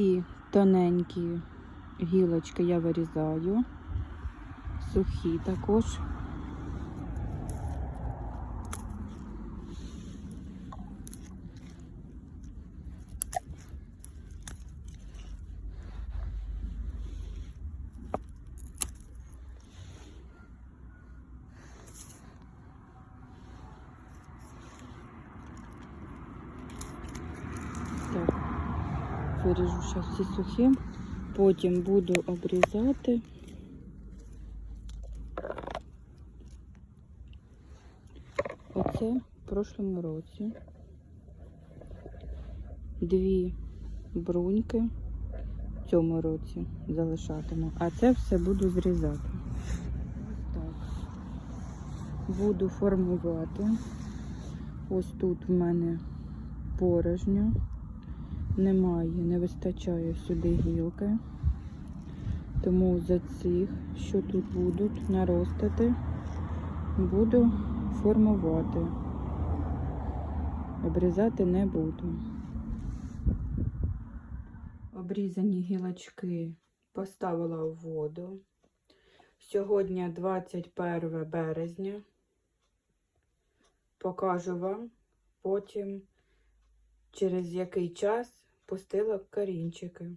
Оці тоненькі гілочки я вирізаю, сухі також. Так, виріжу зараз всі сухі, потім буду обрізати. Оце в прошлому році. Дві бруньки в цьому році залишатиму, а це все буду зрізати. Буду формувати. Ось тут в мене порожньо. Немає, не вистачає сюди гілки. Тому за цих, що тут будуть наростити, буду формувати. Обрізати не буду. Обрізані гілочки поставила в воду. Сьогодні 21 березня. Покажу вам потім через який час пустила корінчики.